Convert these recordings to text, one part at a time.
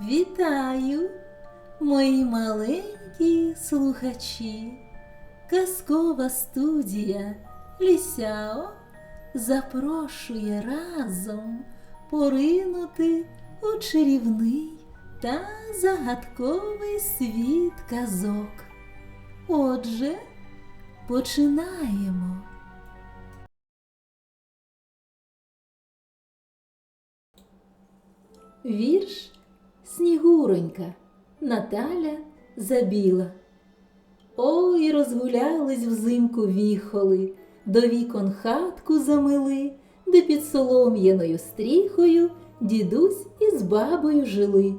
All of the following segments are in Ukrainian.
Вітаю, мої маленькі слухачі. Казкова студія Лісяо запрошує разом поринути у чарівний та загадковий світ казок. Отже, починаємо. Вірш Снігуронька Наталя Забіла. Ой, розгулялись взимку віхоли, до вікон хатку замили, де під солом'яною стріхою дідусь із бабою жили.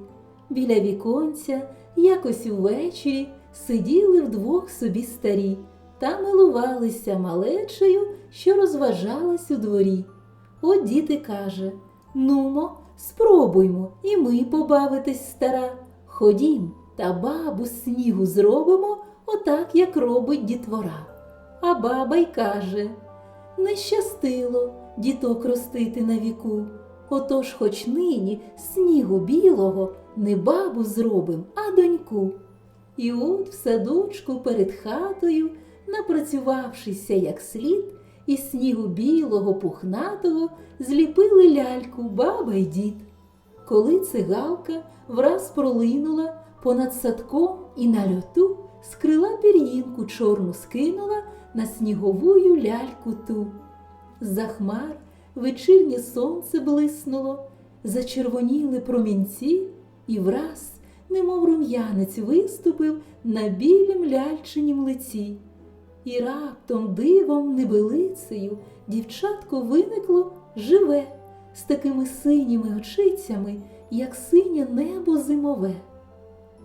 Біля віконця якось увечері сиділи вдвох собі старі та милувалися малечею, що розважалась у дворі. От діти каже Нумо, спробуймо і ми побавитись стара. Ходім та бабу снігу зробимо, отак, як робить дітвора. А баба й каже Не щастило діток ростити на віку. Отож хоч нині снігу білого не бабу зробим, а доньку. І от в садочку перед хатою, напрацювавшися як слід, із снігу білого пухнатого зліпили ляльку баба й дід. Коли цигалка враз пролинула понад садком і на льоту з крила пір'їнку чорну скинула на сніговую ляльку ту. За хмар вечірнє сонце блиснуло, зачервоніли промінці, і враз, немов рум'янець, виступив на білім ляльчинім лиці. І раптом дивом небелицею дівчатко виникло живе, з такими синіми очицями, як синє небо зимове,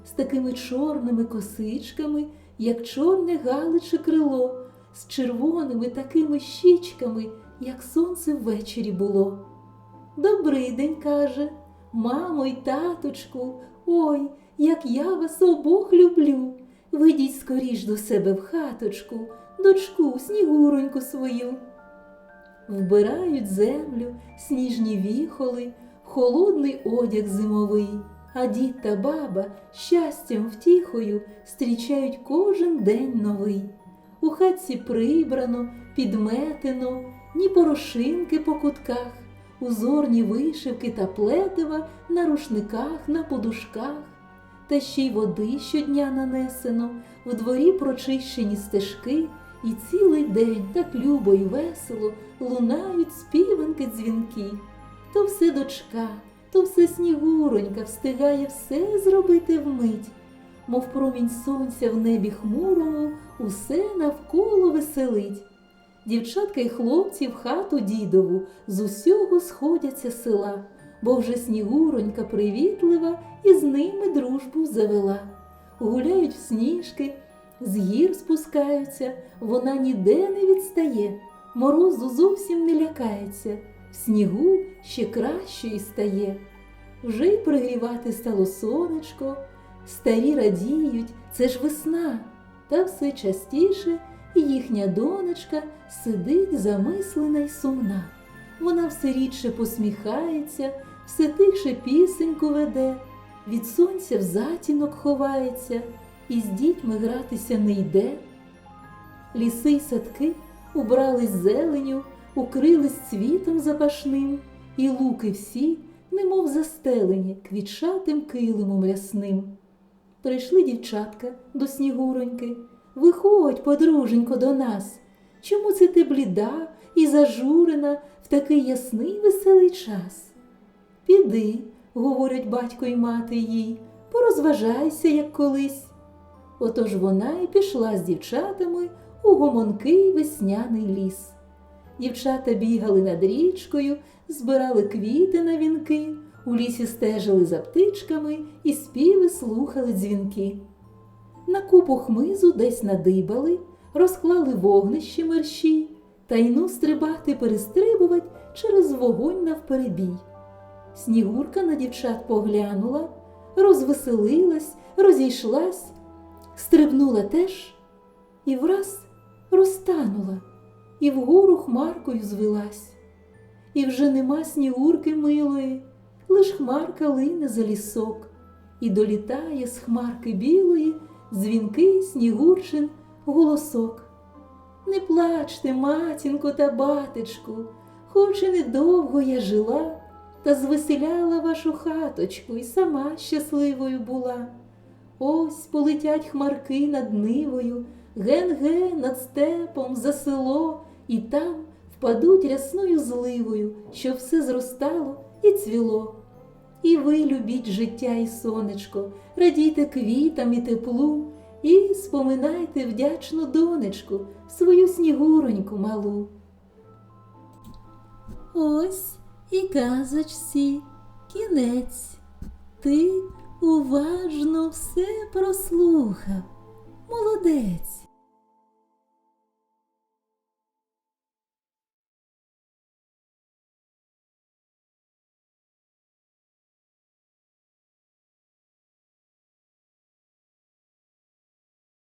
з такими чорними косичками, як чорне галиче крило, з червоними такими щічками, як сонце ввечері було. Добрий день, каже, мамо й таточку, ой, як я вас обох люблю. Вийдіть скоріш до себе в хаточку, дочку, снігуроньку свою. Вбирають землю, сніжні віхоли, холодний одяг зимовий, а дід та баба щастям втіхою зустрічають кожен день новий. У хатці прибрано, підметено, ні порошинки по кутках, узорні вишивки та плетива на рушниках, на подушках та ще й води щодня нанесено, в дворі прочищені стежки, і цілий день так любо й весело лунають співанки дзвінки. То все дочка, то все снігуронька встигає все зробити вмить, мов промінь сонця в небі хмурому, усе навколо веселить. Дівчатка й хлопці в хату дідову з усього сходяться села бо вже снігуронька привітлива і з ними дружбу завела. Гуляють в сніжки, з гір спускаються, вона ніде не відстає, морозу зовсім не лякається, в снігу ще кращої стає. Вже й пригрівати стало сонечко, старі радіють, це ж весна, та все частіше їхня донечка сидить замислена й сумна. Вона все рідше посміхається, все тихше пісеньку веде, від сонця в затінок ховається, і з дітьми гратися не йде. Ліси й садки убрались зеленю, укрились цвітом запашним, і луки всі, немов застелені, квітчатим килимом рясним. Прийшли дівчатка до снігуроньки. Виходь, подруженько, до нас. Чому це ти бліда і зажурена в такий ясний веселий час? Піди, говорять батько й мати їй, порозважайся, як колись. Отож вона й пішла з дівчатами у гомонкий весняний ліс. Дівчата бігали над річкою, збирали квіти на вінки, у лісі стежили за птичками і співи слухали дзвінки. На купу хмизу десь надибали, розклали вогнище мерщі, та й ну стрибати перестрибувать через вогонь навперебій. Снігурка на дівчат поглянула, розвеселилась, розійшлась, стрибнула теж і враз розтанула, і вгору хмаркою звелась. І вже нема снігурки милої, лиш хмарка лине за лісок, і долітає з хмарки білої дзвінкий снігурчин голосок. Не плачте, матінко та батечку, хоч і недовго я жила, та звеселяла вашу хаточку і сама щасливою була. Ось полетять хмарки над нивою, ген-ген над степом за село, і там впадуть рясною зливою, щоб все зростало і цвіло. І ви любіть життя і сонечко, радійте квітам і теплу, і споминайте вдячну донечку, свою снігуроньку малу. Ось і казочці кінець. Ти уважно все прослухав. Молодець.